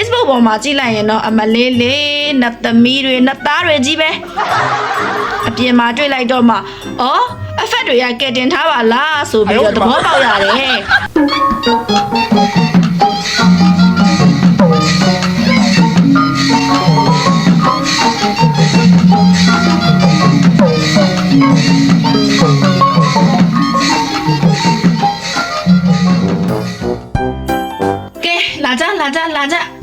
Facebook ပေါ်မှာကြည့်လိုက်ရင်တော့အမလေးလေးနတ်သမီးတွေနတ်သားတွေကြီးပဲအပြင်မှာတွေ့လိုက်တော့မှအော်အဖက်တွေကကဲတင်ထားပါလားဆိုပြီးတော့သဘောပေါက်ရတယ်ကဲလာကြလာကြလာကြ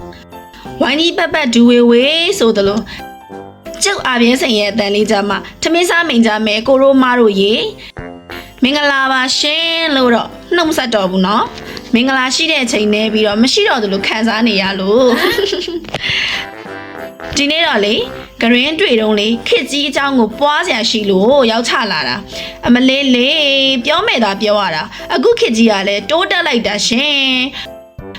ဝိုင်းကြီးပက်ပက်ဒူဝေဝေဆိုသလိုကျုပ်အာပြင်းစိန်ရဲ့အတန်လေးကြမှာထမင်းစားမိန်ကြမယ်ကိုရိုမားတို့ရေမင်္ဂလာပါရှင်လို့တော့နှုတ်မဆက်တော့ဘူးเนาะမင်္ဂလာရှိတဲ့အချိန်နဲ့ပြီးတော့မရှိတော့သလိုခံစားနေရလို့ ဒီနေ့တော့လေဂရင်းတွေ့တုံးလေခစ်ကြီးအကြောင်းကိုပွားစရာရှိလို့ရောက်ချလာတာအမလေးလေးပြောမဲ့တာပြောရတာအခုခစ်ကြီးကလည်းတိုးတက်လိုက်တာရှင်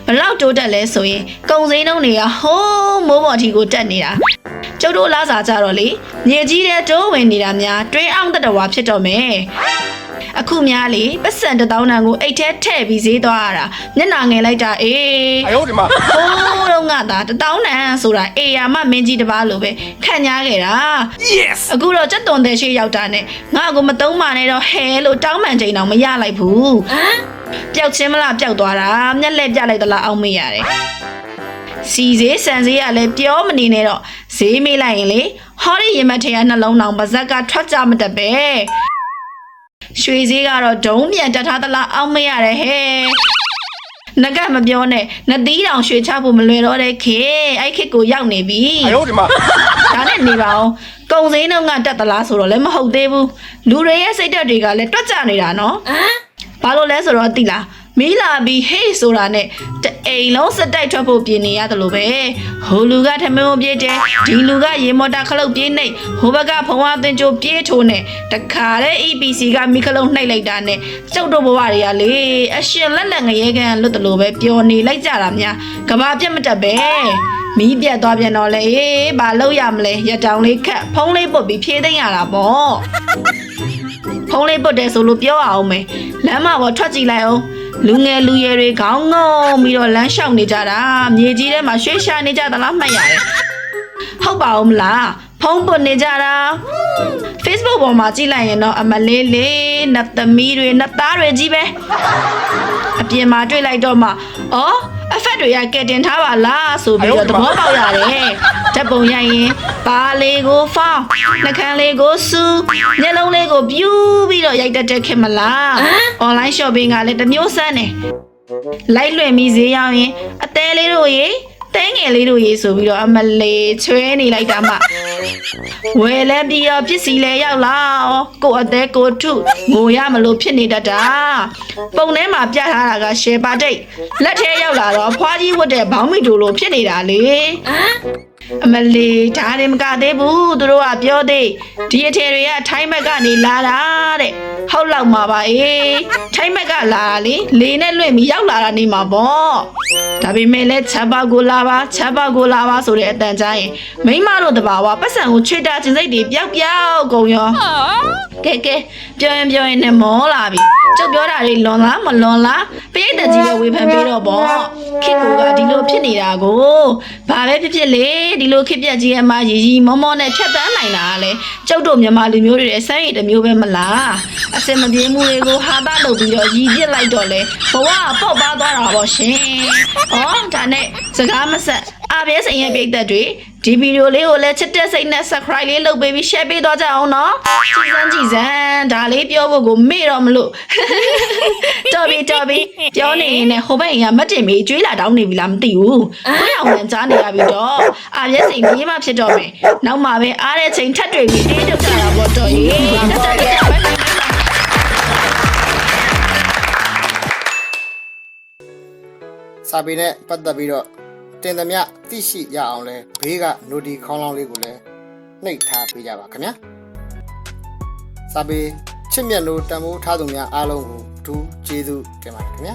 ဘလောက်တိုးတက်လဲဆိုရင်ကုံစင်းတုံးတွေကဟိုးမိုးပေါ်ထီကိုတက်နေတာကျုပ်တို့လာစားကြတော့လေမြေကြီးတဲ့တိုးဝင်နေတာများတွင်းအောင်တတဝါဖြစ်တော့မယ် အခုများလေပတ်စံတစ်တောင်းတန်ကိုအိတ်ထဲထည့်ပြီးဈေးသွားရတာမျက်နာငယ်လိုက်တာအေးအယုတ်ဒီမှာဟိုးတော့ငါသာတစ်တောင်းတန်ဆိုတာအေယာမမင်းကြီးတပါးလိုပဲခံညားခဲ့တာ yes အခုတော့ကြက်သွန်တဲ့ရှေ့ရောက်တာနဲ့ငါကိုမတုံးမှနဲ့တော့ဟဲလို့တောင်းပန်ချိန်တော့မရလိုက်ဘူးဟမ်ပျောက်ချင်းမလားပျောက်သွားတာမျက်လက်ပြလိုက်သလားအောင်မေ့ရတယ်စီစေးဆန်စေးကလည်းပြောမနေနဲ့တော့ဈေးမေးလိုက်ရင်လေဟောဒီရင်မထေကနှလုံးတောင်ပါဇက်ကထွက်ကြမတတ်ပဲ ရွှေဈေးကတော့ဒုံးမြန်တက်ထားသလားအောက်မရတယ်ဟဲ့နကမပြောနဲ့နသီးတောင်ရွှေချဖို့မလွယ်တော့တဲ့ခေအဲ့ခေကိုရောက်နေပြီအယိုးဒီမှာဒါနဲ့နေပါအောင်ကုံစင်းတော့ကတက်သလားဆိုတော့လည်းမဟုတ်သေးဘူးလူတွေရဲ့စိတ်ဓာတ်တွေကလည်းတွက်ကြနေတာနော်ဘာလို့လဲဆိုတော့သိလား မီးလာပြီးဟေးဆိုတာနဲ့တအိမ်လုံးစက်တိုက်ထွက်ဖို့ပြင်နေရတယ်လို့ပဲဟိုလူကထမင်းကိုပြေးတယ်ဒီလူကရေမော်တာခလုတ်ပြေးနေဟိုဘက်ကဖုံဝါတင်ကြိုပြေးထိုးနေတခါတဲ့ EPC ကမိခလုံးနှိပ်လိုက်တာနဲ့ကျုပ်တို့ဘဝတွေကလေအရှင်လက်လက်ငရဲကန်လွတ်တယ်လို့ပဲပျော်နေလိုက်ကြတာများကဘာပြတ်မတက်ပဲမီးပြတ်သွားပြန်တော့လေအေးဘာလုပ်ရမလဲရတောင်လေးခတ်ဖုံးလေးပုတ်ပြီးဖြေးသိမ့်ရတာပေါ့ဖုံးလေးပုတ်တယ်ဆိုလို့ပြောအောင်မယ်လမ်းမှာပေါ်ထွက်ကြည့်လိုက်အောင် လူငယ်လူရွယ်တွေခေါင်းငုံပြီးတော့လမ်းလျှောက်နေကြတာမြေကြီးထဲမှာရွှေရှာနေကြသလားမှတ်ရတယ်ဟုတ်ပါဦးမလားဖုံးပုတ်နေကြတာ Facebook ပေါ်မှာကြည့်လိုက်ရင်တော့အမလေးလေးနတ်သမီးတွေနတ်သားတွေကြီးပဲအပြင်မှာတွေ့လိုက်တော့မှအော် အဖက်တွေကကဲတင်ထားပါလားဆိုပြီးတော့သဘောပေါက်ရတယ်ဓာတ်ပုံရိုက်ရင်ပါလေးကိုဖောင်းနှာခမ်းလေးကိုစူးမျက်လုံးလေးကိုပြူးပြီးတော့ရိုက်တတ်တဲ့ခင်မလား online shopping ကလည်းတစ်မျိုးစမ်းတယ်လိုက်လွှင့်ပြီးဈေးရောက်ရင်အသေးလေးတို့ရေ တဲငယ်လေးတို့ရေဆိုပြီးတော့အမလေးချွဲနေလိုက်တာမှဝယ်လဲပြီးတော့ပစ္စည်းလဲရောက်လာဩကိုအသေးကိုထုငိုရမလို့ဖြစ်နေတတ်တာပုံထဲမှာပြထားတာကရှယ်ပါတိတ်လက်ထဲရောက်လာတော့ဖွားကြီးဝတ်တဲ့ဘောင်းမီတူလိုဖြစ်နေတာလေအမလီဒါရင်မကသေးဘူးသူတို့ကပြောသေးဒီအထည်တွေကထိုင်းဘက်ကနေလာတာတဲ့ဟုတ်လောက်မှာပါအေးထိုင်းဘက်ကလာတာလေလေနဲ့လွင့်ပြီးရောက်လာတာနေမှာပေါ့ ဒါပေမဲ့လဲချက်ပေါက်ကိုလာပါချက်ပေါက်ကိုလာပါဆိုတဲ့အတန်ကြားရင်မိမတို့တဘာဝပတ်စံကိုချွေတာကျင်စိတ်တွေပျောက်ပျောက်ကုန်ရောကဲကဲပြောရင်ပြောရင်နဲ့မောလာပြီကျုပ်ပြောတာတွေလွန်လားမလွန်လားပိဋကကြီးပဲဝေဖန်ပေးတော့ပေါ့ ခစ်ကူကဒီလိုဖြစ်နေတာကိုဘာပဲဖြစ်ဖြစ်လေဒီလိုခစ်ပြက်ကြီးအမရီရီမောမောနဲ့ဖြတ်တန်းနိုင်တာကလေကျုပ်တို့မြန်မာလူမျိုးတွေရဲ့စမ်းရည်တစ်မျိုးပဲမလားအစင်မပြေမှုတွေကိုဟာတာလုပ်ပြီးတော့ရီပြစ်လိုက်တော့လေဘဝကပေါက်ပါသွားတာပေါ့ရှင်ဩဒါနဲ့စကားမဆက်အဘဲစိန်ရဲ့ပိဋကတွေဒီဗီဒီယိုလေးကိုလည်းချစ်တဲ့စိတ်နဲ့ subscribe လေးလုပ်ပေးပြီး share ပေးသွားကြအောင်နော်ကြည်စမ်းကြည်စမ်းဒါလေးပြောဖို့ကိုမေ့တော့မလို့တော်ပြီတော်ပြီပြောနေရင်လည်းဟိုဘက်အိမ်ကမတ်တင်မေးကျွေးလာတောင်းနေပြီလားမသိဘူးကိုယ့်အောင်လန်ကြားနေရပြီတော့အာပြည့်စိန်ကြီးမှဖြစ်တော့မယ်နောက်မှပဲအားတဲ့ချိန်ထပ်တွေ့ပြီးတေးတုတ်ကြတာပေါ့တော်ရေတက်တက်တက်ဘိုင်ဘိုင်စာပေနဲ့ပတ်သက်ပြီးတော့ တင်သမျှသိရှိရအောင်လဲဘေးက noti ခေါင်းလောင်းလေးကိုလည်းနှိပ်ထားပေးကြပါခင်ဗျာစာပေချစ်မြတ်လို့တန်ဖိုးထားသူများအားလုံးကိုအထူးကျေးဇူးတင်ပါတယ်ခင်ဗျာ